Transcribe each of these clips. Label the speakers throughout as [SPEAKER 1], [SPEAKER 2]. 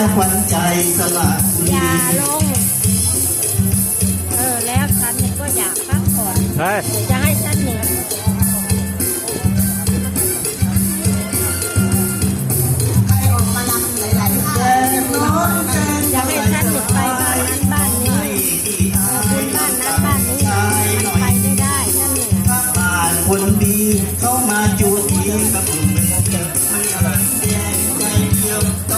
[SPEAKER 1] สละบุ
[SPEAKER 2] อ
[SPEAKER 1] รี
[SPEAKER 2] ย่าลง เออ แล้วฉันเนี่ยก็อยากพักผ่อน
[SPEAKER 3] เฮ้ย
[SPEAKER 2] เดี๋ยวจะให้ฉันเหนื่อยอยากให้ฉันหยุดไปบ้านนั้นบ้านนี้เออคุณบ้านนั้นบ้านนี้มันไปไม่ได้ฉันเหนื่อย
[SPEAKER 1] บ้านคนดีเข้ามา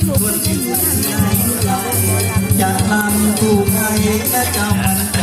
[SPEAKER 1] จะอยู่ด้านห
[SPEAKER 4] น้า
[SPEAKER 2] อยู่แล้วจะน